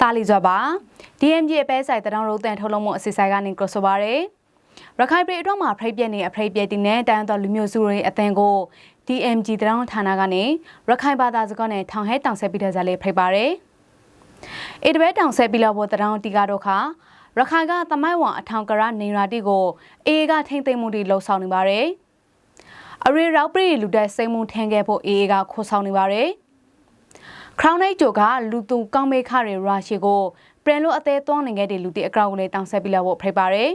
တာလီစွာပါ DMG အပဲဆိုင်တရောင်းရိုးတန်ထုတ်လုံးမှုအစီအဆိုင်ကနေကဆိုပါရယ်ရခိုင်ပြည်အတွက်မှာဖရိတ်ပြက်နေအဖရိတ်ပြက်တင်တဲ့တန်တော်လူမျိုးစုတွေအသင်းကို DMG တရောင်းဌာနကနေရခိုင်ဘာသာစကားနဲ့ထောင်ဟဲတောင်ဆက်ပြီးတဲ့ဇာလေးဖိတ်ပါရယ်အေတပဲတောင်ဆက်ပြီးတော့ဘောတရောင်းတီကတော့ခါရခိုင်ကသမိုင်းဝံအထောင်ကရနေရာတီကိုအေးကထိမ့်သိမ့်မှုတွေလှုပ်ဆောင်နေပါရယ်အရေရောက်ပြည်လူတဲ့စိတ်မှုထင်ခဲ့ဖို့အေးကခိုးဆောင်နေပါရယ် crown နိုင်ဂျိုကလူသူကောင်းမေခတွေရာရှိကိုပြန်လို့အသေးသွန်းနေခဲ့တဲ့လူတွေအကောက်ကိုလည်းတောင်းဆက်ပြလာဖို့ဖိတ်ပါတယ်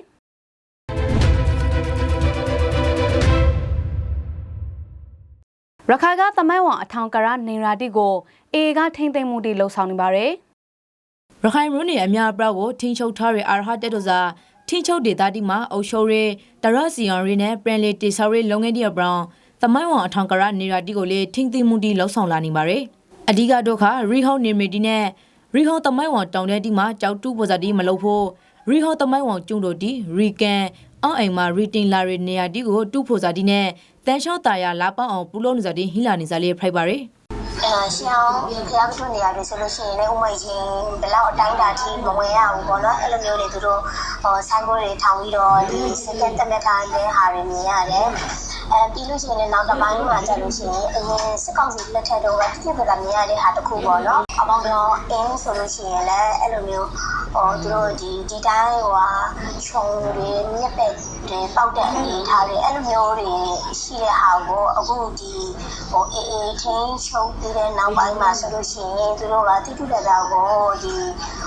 ရခိုင်ကသမိုင်းဝံအထောင်ကရနေရာတိကိုအေကထိမ့်သိမ့်မှုတွေလှုပ်ဆောင်နေပါတယ်ရခိုင်မြို့နယ်အများအပြားကိုထိန်းချုပ်ထားတဲ့အာရဟတက်တို့စာထိန်းချုပ်ဒေသတိမှာအုပ်ချုပ်ရဲတရစီယွန်ရီနဲ့ပြန်လီတီဆော်ရီလုံငယ်ဒီဘရောင်သမိုင်းဝံအထောင်ကရနေရာတီကိုလေထိန်းသိမ်းမှုတီလှုပ်ဆောင်လာနေပါတယ် အဓိကတော့ခရီဟောင်းနေမီတီနဲ့ရီဟောင်းသမိုင်းဝံတောင်တဲ့တီမှာကြောက်တူပေါ်စာတီမလုပ်ဖို့ရီဟောင်းသမိုင်းဝံကျုံတို့တီရီကန်အောင်အိမ်မှာရီတင်လာရီနေရာတီကိုတူဖို့စာတီနဲ့တန်လျှောက်တာယာလာပေါအောင်ပူလို့နေစာတီဟိလာနေစာလေးဖိုက်ပါတယ်အဲရှောင်းဖျားကထုနေရတယ်ဆိုလို့ရှိရင်လည်းဥမိတ်ချင်းဘယ်လောက်အတိုင်းတာထိမဝင်ရဘူးပေါ့နော်အဲ့လိုမျိုးတွေသူတို့ဟောဆိုင်ဘိုးတွေထောင်ပြီးတော့ဒီစကန်တက်လက်ထားတဲ့ဟာတွေမြင်ရတယ် အဲပြီးလို့ရှိရင်လည်းနောက်တစ်ပိုင်းမှာကြာလို့ရှိရင်အရင်စစ်ကောင်စီလက်ထက်တော့တစ်ပြက်ပြက်မြင်ရတဲ့ဟာတစ်ခုပေါ့နော်အပေါင်းတော့အင်းဆိုလို့ရှိရင်လည်းအဲ့လိုမျိုးဟောသူတို့ဒီဒီတိုင်းဟိုဟာခြုံတွေမြက်ပက်တွေပေါက်တဲ့အနေထားတွေအဲ့လိုမျိုးတွေရှိတဲ့ဟာကိုအခုဒီဟိုအေးအေးချင်းချုပ်ပြီးတဲ့နောက်ပိုင်းမှာဆိုလို့ရှိရင်သူတို့ကတိတိကျကျကိုဒီ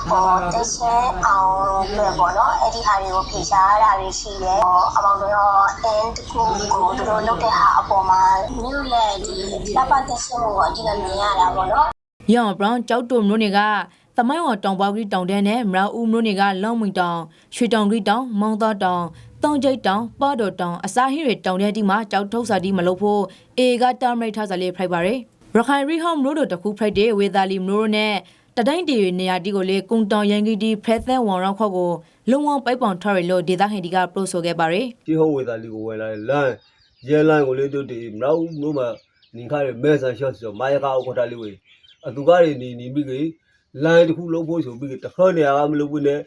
ဟိုတိတ်ချင်းအောင်ပဲပေါ့နော်အဲ့ဒီဟာတွေကိုဖေရှားရတာတွေရှိတယ်ဟောအပေါင်းတော့အင်းတခုကိုသူတို့လုပ်တဲ့ဟာအပေါ်မှာမြို့ရဲ့ဒီတပ်ပတ်တဲ့ဆုံးကိုအကြည့်မြင်ရတာပေါ့နော်။ရောင်ဘရောင်ကြောက်တုံမျိုးတွေကသမိုင်းဝတောင်ပေါကကြီးတောင်တဲနဲ့မရာဦးမျိုးတွေကလောင်းမီတောင်ရွှေတောင်ကြီးတောင်မောင်းသားတောင်တောင်ကျိတ်တောင်ပါတော်တောင်အစာဟိတွေတောင်တဲ့တီမှာကြောက်ထုတ်စာတီမလုပ်ဖို့အေကတာမိတ်ထားစာလေးဖိုက်ပါရယ်။ရခိုင်ရီဟောင်းမျိုးတို့တခုဖိုက်တဲ့ဝေသာလီမျိုးတို့နဲ့ တတိုင်းတီတွေနေရာတီကိုလေကုံတောင်ရန်ကြီးတီဖဲသန်ဝန်ရောင်းခောက်ကိုလုံဝပိုက်ပေါင်ထော်ရလို့ဒေသခံတီကပရိုဆိုခဲ့ပါရယ်ဒီဟုတ်ဝေသာလီကိုဝင်လာတယ်လမ်းရဲလမ်းကိုလေးတို့ဒီမနောက်မြို့မှာနေခါရမဲဆန်ရှော့ဆိုမာယကာကိုခေါ်တာလေးဝေအသူကတွေနေနေပြီးကြီးလမ်းတစ်ခုလုံးဖို့ဆိုပြီးတခါနေရာကမလုပ်ဘူးနဲ့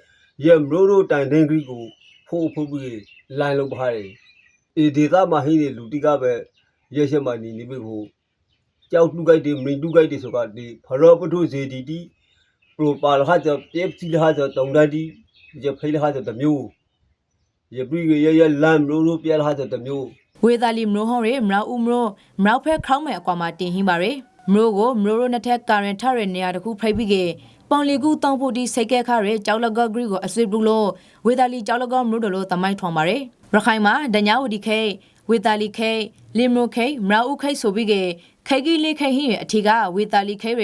ရဲမရိုးတို့တိုင်တင်းကြီးကိုဖိုးဖိုးပြီးလိုင်းလုံးပါတယ်အေဒေတာမှာဟင်းနေလူတိကပဲရဲရှက်မှနေနေပြီးကိုကြောက်တူကြိုက်တယ်မင်းတူကြိုက်တယ်ဆိုကဒီဖရောပထုဇေတီတီ ပရိုပါလခါကျပြက်စီလခါကျတုံတတီဒီဖိလခါကျတမျိုးရပြီရရလမ်းမျိုးတို့ပြလာတဲ့တမျိုးဝေသာလီမရိုဟောရဲမရာဦးမရိုမရောက်ဖဲခေါင်းမဲ့အကွာမှာတင်ဟင်းပါရယ်မရိုကိုမရိုရိုနှစ်ထက်ကာရင်ထရနေရာတခုဖိတ်ပြီးကေပေါင်လီကူတောင်းဖို့ဒီစိတ်ကဲခရဲကြောက်လကော့ဂရီကိုအစစ်ဘူးလို့ဝေသာလီကြောက်လကော့မရိုတို့လို့တမိုင်းထွန်ပါရယ်ရခိုင်မှာဒညာဝဒီခိတ်ဝေသာလီခိတ်လီမရိုခိတ်မရာဦးခိတ်ဆိုပြီးကေခိတ်ကြီးလေးခိတ်ဟင်းရဲ့အထီကဝေသာလီခိတ်ရ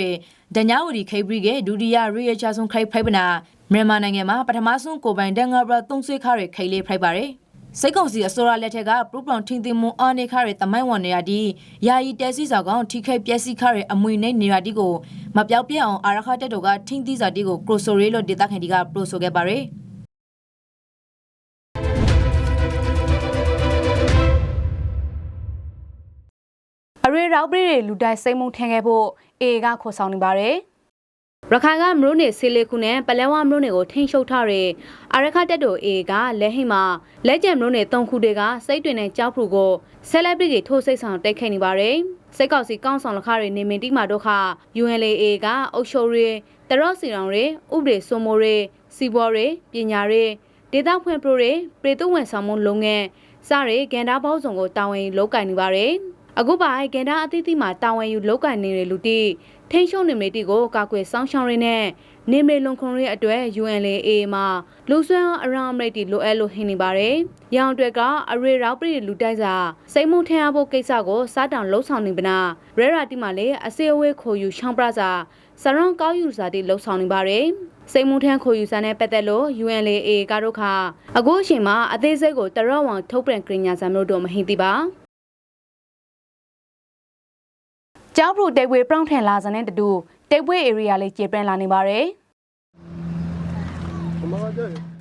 ဒညာဝဒီခိတ်ပြီးကေဒုတိယရီရချာဆုံးခိတ်ဖိတ်ပနာမြန်မာနိုင်ငံမှာပထမဆုံးကိုပိုင်တန်ငါဘရသုံးဆွေးခရဲခိတ်လေးဖိတ်ပါရယ်စိတ်ကုံစီအစိုးရလက်ထက်ကပရူပလောင်ထင်းတင်မွန်အာနေခရဲတမိုင်းဝန်နေရဒီယာယီတဲစီစာကောင်ထိခိုက်ပျက်စီးခရဲအမွေနေနေရဒီကိုမပြောက်ပြက်အောင်အာရခတက်တို့ကထင်းသီးစာတီကိုကရိုဆိုရဲလို့ဒေတာခင်ဒီကပရိုဆိုခဲ့ပါရယ် အရေရောက်ပြည်တွေလူတိုက်စိတ်မှုထင်ခဲ့ဖို့အေကခိုးဆောင်နေပါတယ်ရခိုင်ကမလို့နေဆေးလေးခုနဲ့ပလဲဝမလို့နေကိုထိန်းချုပ်ထားတဲ့အာရခတက်တိုအေကလက်ဟိမှာလက်ကျန်မလို့နေ၃ခုတွေကစိတ်တွင်နဲ့ကြောက်ဖူကိုဆဲလက်ပြည်ကြီးထိုးစိတ်ဆောင်တိုက်ခိုက်နေပါတယ်စိတ်ကောက်စီကောင်းဆောင်လခတွေနေမင်တိမာတို့ခ UNLA ကအုပ်ချုပ်ရေးတရော့စီရောင်တွေဥပဒေစိုးမိုးရေးစီဘောတွေပညာတွေဒေတာဖွင့်ပရိုတွေပြည်သူဝန်ဆောင်မှုလုပ်ငန်းစတဲ့ကန်တာပေါင်းစုံကိုတာဝန်ယူလုပ်ကင်နေပါတယ် အခုပါအိုင်ကန်တာအသီးသီးမှာတာဝန်ယူလုပ်ကင်နေတဲ့လူတိထိန်းချုပ်နေမေတီကိုကာကွယ်စောင့်ရှောက်ရင်းနဲ့နေမေလုံခုံရဲ့အတွက် UNLA မှာလူဆွမ်းအရာအမရိတ်တီလိုအပ်လို့ဟင်းနေပါတယ်။ရောင်အတွက်ကအရေရောက်ပြည်လူတိုက်စာစိတ်မှုထင်ရဖို့ကိစ္စကိုစားတောင်လှုံ့ဆော်နေပနာရဲရာတီမှာလည်းအစေအဝေးခိုယူရှောင်းပရစာစရွန်ကောက်ယူစာတီလှုံ့ဆော်နေပါတယ်။စိတ်မှုထမ်းခိုယူစာနဲ့ပတ်သက်လို့ UNLA ကတော့ခါအခုအချိန်မှာအသေးစိတ်ကိုတရော့ဝံထုတ်ပြန်ကြညာစာမျိုးတို့မဟိသိပါ ကျောင်းပရိုတေဝေပရောင်းထန်လာစတဲ့တူတေဝေ area လေးကျေပြန့်လာနေပါတယ်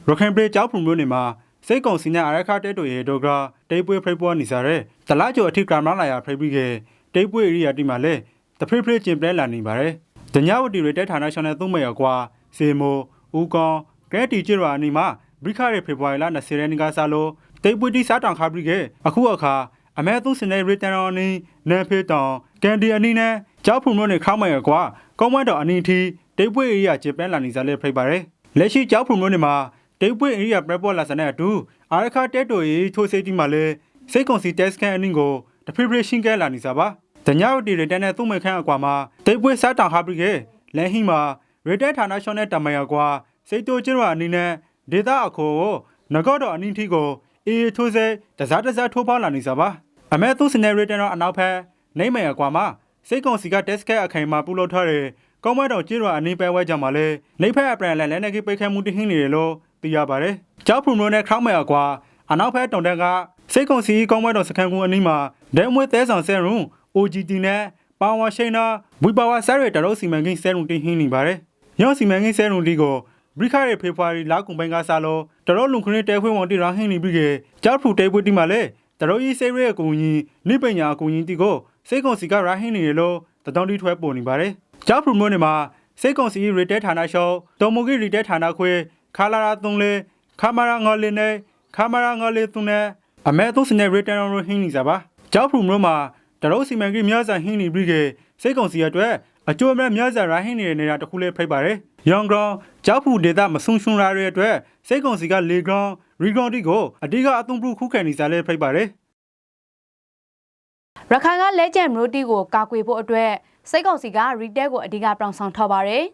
ရခိုင်ပြည်ကြောက်ဖုံမျိုးနေမှာစိတ်ကုံစင်းညာအရခတဲတိုရေဒိုဂရာတိတ်ပွေဖိပွားနေစားတဲ့တလားကျော်အထိကရမလာရဖိပြီးခဲ့တိတ်ပွေရိယာတိမှာလဲတဖိဖိကျင်ပလဲလာနေပါတယ်။ဒညဝတီရတဲ့ဌာနရှောင်းနဲ့သုံးမဲ့ရကွာစေမိုဦးကောင်ကဲတီကျရအနီမှာဘရိခရဲဖေဖော်ဝါရီလ20ရက်နေ့ကစလို့တိတ်ပွတီစားတောင်ခါပြီးကအခုအခါ အမဲသုံးစနေရီတန်တော်နီနန်ဖေတောင်ကန်ဒီအနီနဲ့ကြောက်ဖုံတို့နဲ့ခေါမိုင်ကွာကောင်းမွဲတော်အနီတီတိတ်ပွဧရိယာဂျပန်လာနေစားလေဖိတ်ပါတယ်လက်ရှိကြောက်ဖုံတို့နဲ့မှာတိတ်ပွဧရိယာပရပေါ်လာစတဲ့အတူအာရခတက်တိုရီထိုးစေးတီမှာလဲစိတ်ကွန်စီတက်စကန်အနင်းကိုတဖိပရေရှင်းကဲလာနေစားပါတညဝတီရတန်နဲ့သုံးမဲ့ခန့်အကွာမှာတိတ်ပွစားတောင်ခါပြီးကလန်ဟီမှာရတက်ဌာနရှောင်းနဲ့တမယကွာစိတ်တိုကျရအနီနဲ့ဒေတာအခေါ်ကိုငကော့တော်အနင်းတီကိုအေးထိုးစေတစားတစားထိုးပေါလာနေစားပါ အမဲသူစနေရီတန်တော်အနောက်ဖက်နိုင်မယ်အကွာမှာစိတ်ကွန်စီကတက်စကဲအခိုင်မှာပူလို့ထားတယ်ကောင်းမတော်ကျရအနီးပဲဝဲကြမှာလဲနေဖက်အပရန်လဲလဲနေကိပိတ်ခဲမှုတဟင်းနေတယ်လို့သိရပါတယ်ကြောက်ဖုံရိုနဲ့ခေါင်းမယ်အကွာအနောက်ဖက်တုံတက်ကစိတ်ကွန်စီကောင်းမတော်စခန်းကူအနီးမှာဒဲမွေးသဲဆောင်ဆဲရုံ OGT နဲ့ပါဝါရှိန်နာဝီပါဝါဆဲရတရုတ်စီမံကိန်းဆဲရုံတင်ဟင်းနေပါတယ်ရောစီမံကိန်းဆဲရုံဒီကိုဘရိခရဲဖေဖော်ဝါရီလကုန်ပိုင်းကစလို့တရောလုံခရတဲခွေးဝန်တီရာဟင်းနေပြီးကကြောက်ဖူတဲပွေးတီမှာလဲ တရောကြီးစေရဲအကူကြီးနိပညာအကူကြီးတီကိုစိတ်ကွန်စီကရာဟင်းနေရလို့တတောင်းတီထွဲပေါ်နေပါတယ်ကြောက်ဖူမျိုးနေမှာစိတ်ကွန်စီရီတဲဌာနရှော့တော်မူကြီးရီတဲဌာနခွေခါလာရာသုံးလေခါမရာငေါ်လင်းနဲ့ခါမရာငေါ်လင်းသုံးနဲ့အမဲသုံးစနေရီတဲရောဟင်းနေစားပါကြောက်ဖူမျိုးမှာတရောစီမံကိန်းများစွာဟင်းနေပြီးကစိတ်ကွန်စီအတွက် အကျိုးအမဲ့များစွာရာဟင်းနေတဲ့နေရာတစ်ခုလေးဖိတ်ပါတယ်။ယောင်ဂရောင်ကြောက်ဖူဒေတာမဆုံရှုံရာရဲ့အတွက်စိတ်ကွန်စီကလေဂရောင်ရီဂရောင်တီကိုအတိကအသွင်ပြုခုခံနေစားလေးဖိတ်ပါတယ်ရခိုင်ကလဲကျန်မျိုးတီကိုကာကွယ်ဖို့အတွက်စိတ်ကောင်စီကရီတက်ကိုအဓိကပြောင်းဆောင်ထောက်ပါတယ်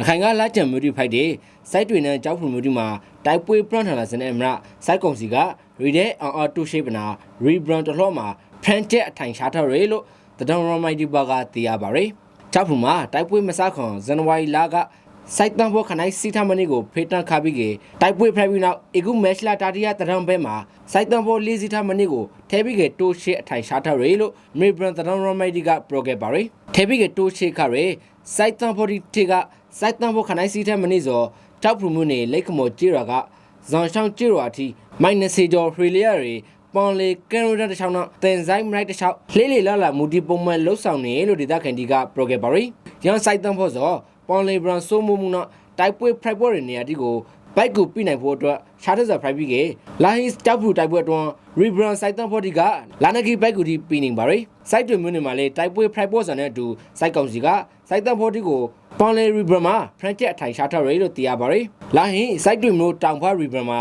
အခိုင်ကလာကြံမျိုးတွေဖိုက်တဲ့စိုက်တွေနဲ့ကြောက်ဖူမျိုးတွေမှာ တိုက်ပွဲပရန်ထလာစနေအမရစိုက်ကုံစီကရီတဲ့အောင်အော်တူရှိပနာရီဘရန်တလော့မှာဖရန်တက်အထိုင်ရှားထားရလို့တဒံရမိုင်ဒီဘာကသိရပါရယ်ကြောက်ဖူမှာတိုက်ပွဲမစခွန်ဇန်နဝါရီလကစိုက်တန်ဖို့ခနိုင်စီထမနီကိုဖေးတန်ခါပြီးကတိုက်ပွဲဖရိုက်ပြီးနောက်အကူမက်ရှလာတာတီယာတရံဘဲမှာစိုက်တန်ဖို့လေးစီထမနီကိုထဲပြီးကတိုးရှိအထိုင်ရှားထားရလို့မေဘရန်တဒံရမိုင်ဒီကပရိုဂက်ပါရယ်ထဲပြီးကတိုးရှိခရယ်စိုက်တန်ဖို့ဒီတီက စိုက်တန်ဖို့ခနိုင်စီထမနီဆိုတောက်ဖူမျိုးနေလိတ်ခမော်ကြေရာကဇွန်ရှောင်းကြေရာတီမိုင်နစီဒေါ်ဖရီလီယာရီပွန်လေကင်ရိုဒန်တစ်ချောင်းတော့တင်ဆိုင်မလိုက်တစ်ချောင်းလှေးလေလာလာမူဒီပုံမှန်လှုပ်ဆောင်နေလို့ဒေတာကန်ဒီကပရိုဂက်ပါရီရန်ဆိုင်တန်ဖို့ဆိုပွန်လေဘရန်ဆိုမူမူနော်တိုက်ပွဲဖရိုက်ပွဲတွေနေရာတီကိုဘိုက်ကိုပြနိုင်ဖို့အတွက်ရှားတဲ့ဇာဖရိုက်ပြီးကလာဟစ်တောက်ဖူတိုက်ပွဲအတွန်းရီဘရန်ဆိုင်တန်ဖို့ဒီကလာနဂီဘိုက်ကိုဒီပြနေပါရီစိုက်တွေမျိုးနေမှာလေတိုက်ပွဲဖရိုက်ပွဲဆန်တဲ့အတူစိုက်ကောင်စီကစိုက်တန်ဖို့ဒီကို ပွန်လေရီဘရန်မှာဖရန်ချက်အထိုင်ရှားထားရလို့သိရပါရီလာဟင်စိုက်တွေမျိုးတောင်ဖွားရီဘရန်မှာ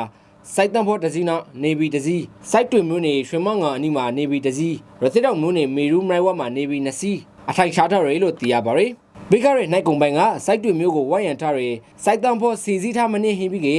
စိုက်တန်ဖို့တစည်းနောက်နေဘီတစည်းစိုက်တွင်မျိုးနေရွှေမောင်းငါအနီးမှာနေဘီတစည်းရသစ်တောင်မျိုးနေမေရူမိုင်ဝတ်မှာနေဘီနှစ်စီးအထိုင်ရှားထားရလို့သိရပါရယ် ဘေကရဲနိုင်ကုံပိုင်ကစိုက်တွင်မျိုးကိုဝိုင်းရန်ထားရယ်စိုက်တန်ဖို့စီစည်းထားမနေဟင်းပြီးက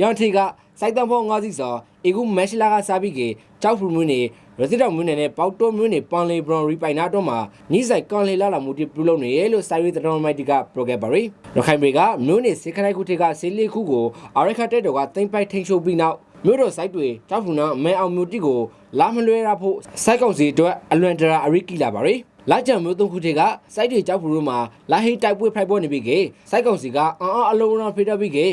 ရောင်ထေကစိုက်တန်ဖို့ငါးစီးစောအေကူမက်ရှလာကစားပြီးကကြောက်ဖူမျိုးနေရသစ်တောင်မျိုးနေနဲ့ပေါတိုမျိုးနေပန်လေဘရွန်ရီပိုင်နာတော့မှာနီးဆိုင်ကန်လေလာလာမူတီပြုလုပ်နေရလို့စိုက်ရီတတော်မိုက်တီကပရိုဂက်ပါရယ်ရခိုင်ပြည်ကမျိုးနေစေခနိုင်ခုထေကဆေးလေးခုကိုအာရခတ်တဲ့တော်ကတင်ပိုက်ထိန်ချုပ်ပြီးနောက်မြို့တော်စိုက်တွေတောက်ဖူနာမဲအောင်မြို့တိကိုလာမလွဲရဖို့စိုက်ကောက်စီအတွက်အလွန်တရာအရိကီလာပါရယ် လာကြံမျိုးသုံးခုတည်းကစိုက်တွေကြောက်ဖူတို့မှာလာဟိတိုက်ပွဲဖိုက်ပွဲနေပြီကေစိုက်ကောက်စီကအံ့အားအလုံးအောင်ဖေးတတ်ပြီကေ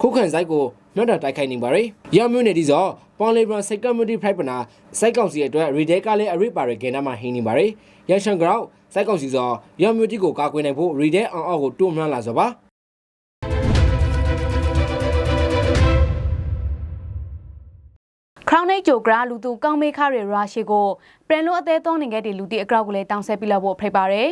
ခုခံစိုက်ကိုမြတ်တာတိုက်ခိုက်နေပါရယ်ရမျိုးနေဒီစောပွန်လေဘရန်စိုက်ကမြူတီဖိုက်ပနာစိုက်ကောက်စီအတွက်ရီဒဲကလည်းအရိပါရယ်ကင်နာမှာဟင်းနေပါရယ်ရန်ရှန်ဂရောက်စိုက်ကောက်စီစောရမျိုးတိကိုကာကွယ်နိုင်ဖို့ရီဒဲအောင်အောက်ကိုတွန်းမှန်းလာစောပါ ခရောင်းနေဂျိုဂရာလူသူကောင်းမေခရဲရာရှိကိုပြန်လို့အသေးသွန်းနေခဲ့တဲ့လူတီအကောက်ကိုလည်းတောင်းဆက်ပြလို့ဖို့ဖိတ်ပါတယ်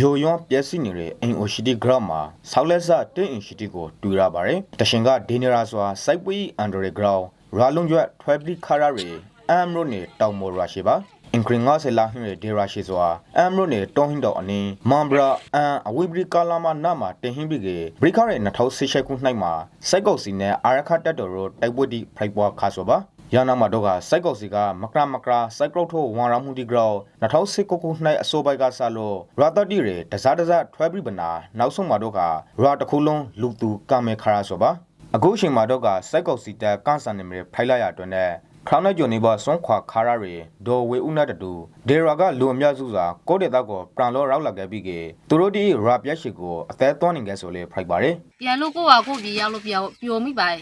ယိုယွန်းပြက်စီနေတဲ့အိမ်အိုရှိတီဂရမ်မှာဆောက်လက်စတင်းအင်ရှိတီကိုတွေ့ရပါတယ်။တရှင်ကဒေနရာစွာစိုက်ပွေးအန်ဒရဂရောင်းရာလုံကျွတ်ထွဲပလီခါရရီအမ်ရိုနေတောင်မော်ရာရှိပါ အင်ခရင်ငါဆလာဟင်းရဲ့ဒေရာရှိစွာအမ်ရိုနေတောင်းဟင်းတော်အနင်းမမ်ဘရာအန်အဝိပရိကာလာမနာမှာတင်ဟင်းပြီးကဘရိခရဲ2016ခုနှစ်မှာစိုက်ကောက်စီနဲ့အာရခတက်တော်တို့တိုက်ပွဲတိဖိုက်ပွားခါဆိုပါရနာမတော့ကစိုက်ကောက်စီကမကရမကရာစိုက်ကောက်ထိုဝန်ရမှုဒီဂရော2019ခုနှစ်အစိုးပိုက်ကဆလို့ရာတတိရတစားတစားထွဲပြီးပနာနောက်ဆုံးမှာတော့ကရာတခုလုံးလူသူကမဲခရာဆိုပါအခုအချိန်မှာတော့ကစိုက်ကောက်စီတက်ကန်ဆန်နေမြေဖိုင်လာရအတွင်းနဲ့ ခရောင်းနဲ့ဂျိုနေဘဆွန်ခွာခါရရီဒေါ်ဝေဦးနာတတူဒေရာကလူအများစုစွာကိုဒေတာကိုပရန်လောရောက်လာခဲ့ပြီးကသူတို့ဒီရာပြက်ရှိကိုအသက်သွန်းနေခဲ့ဆိုလေဖိုက်ပါတယ်ပြန်လို့ကိုကကိုပြေရောက်လို့ပြောပျော်မိပါတယ်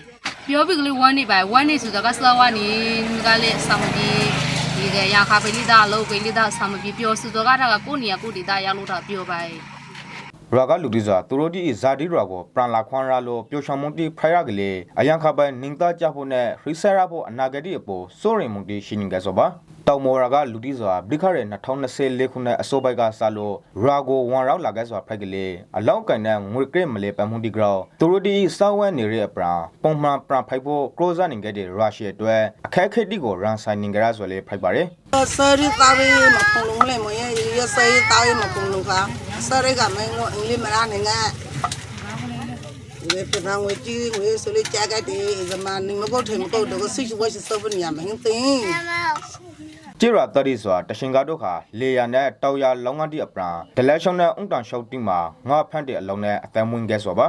ပျော်ပြီးကလေးဝမ်းနေပါတယ်ဝမ်းနေဆိုတော့ကစလာဝါနေကလည်းဆောင်းဒီဒီပြေကရခါပိလိတာလောပိလိတာဆာမပြေပြောစုတော့ကတာကကိုနေရကိုဒီတာရောက်လို့တာပြောပါ ရာကလူဒီဇာသူတို့ဒီဇာဒီရာကိုပရန်လာခွန်ရာလိုပျော်ရွှင်မှုတိဖရရကလေးအယံခပိုင်နင်းသားကြဖို့နဲ့ရိဆရာဖို့အနာဂတ်အပေါ်စိုးရင်မှုတိရှိနေကြဆိုပါတောင်မော်ရာကလူဒီဇာဘိခရဲ2024ခုနှစ်အစိုးပိုက်ကစလို့ရာကိုဝန်ရောက်လာခဲ့စွာဖိုက်ကလေးအလောက်ကန်တဲ့ငွေကရမလေးပမှုတိကြောသူတို့ဒီစောင်းဝဲနေတဲ့အပရာပုံမှန်ပရန်ဖိုက်ဖို့ကရိုဇာနေခဲ့တဲ့ရုရှားအတွက်အခက်အခဲတိကိုရန်ဆိုင်နေကြရဆိုလေဖိုက်ပါတယ် Sari tawe ma pulung le mo ye ye sai tawe ma pulung ka. Sari ka mai ngo ingli mara ne nga. We pe na ngwe chi ngwe so le cha ga de zama ni mo ko the mo ko do ko si wa si so bu ni ya ma hin tin. ကျေရာတရီစွာတရှင်ကားတို့ခါလေယာနဲ့တောက်ရလောင်းကတိအပရာဒလက်ရှောင်းနဲ့အုံတန်ရှောက်တိမှာငါဖန့်တဲ့အလုံးနဲ့အတန်ဝင်ခဲ့စွာပါ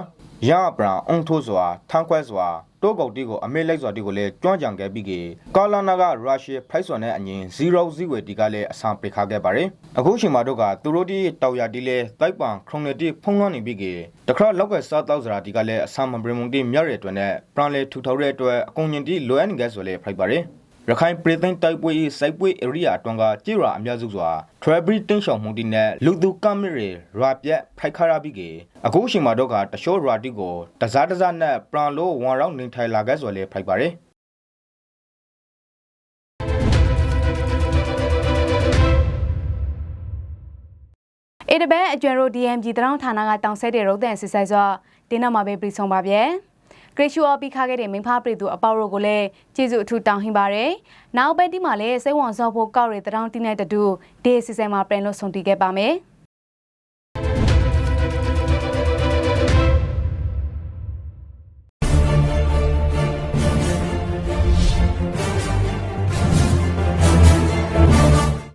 ရအပရာအုံထိုးစွာထန်းခွဲစွာတိုးကုတ်တီကိုအမေလိုက်စွာတီကိုလည်းကျွမ်းကြံခဲ့ပြီးကေကာလာနာကရုရှားဖိုက်စွာနဲ့အငင်0 0ဝေတီကလည်းအဆန်ပိခါခဲ့ပါတယ်အခုချိန်မှာတို့ကသူတို့ဒီတောက်ရတီလဲတိုက်ပန်ခရုံနေတီဖုံးလွှမ်းနေပြီးကေတခါလောက်ကစားတောက်စရာတီကလည်းအဆန်မပရမုန်တီမြောက်ရဲ့အတွက်နဲ့ပရန်လေထူထောက်တဲ့အတွက်အကုန်ညင်တီလိုအပ်နေခဲ့ဆိုလေဖိုက်ပါတယ် ရခိုင်ပြည်သိမ်းတိုက်ပွဲ၏စိုက်ပွဲ area အတွင်းကကြေရာအများစုစွာ Trabri တင်းရှောင်မှုတီနဲ့လူသူကမရီရာပြက်ဖိုက်ခါရပြီးကေအခုအချိန်မှာတော့ကတရှိုးရာတီကိုတစားတစားနဲ့ပရန်လိုဝန်ရောင်းနေထိုင်လာခဲ့ဆိုလေဖိုက်ပါတယ်အေတဘဲအကျွမ်းတို့ DMG တရောင်းဌာနကတောင်ဆက်တဲ့ရုပ်သံစစ်ဆိုင်ဆိုတင်းနောက်မှာပဲပြည်ဆုံးပါဗျ။ ဂရေရှူအော်ပြီးခါခဲ့တဲ့မင်းဖားပြည်သူအပေါရိုကိုလည်းကျေးဇူးအထူးတောင်းဟင်းပါတယ်။နောက်ပဲဒီမှာလည်းစိတ်ဝင်စားဖို့ကောက်ရတဲ့တရောင်းတင်းတဲ့တူဒေးစစ်ဆိုင်မှာပြန်လို့ဆုံတည်ခဲ့ပါမယ်။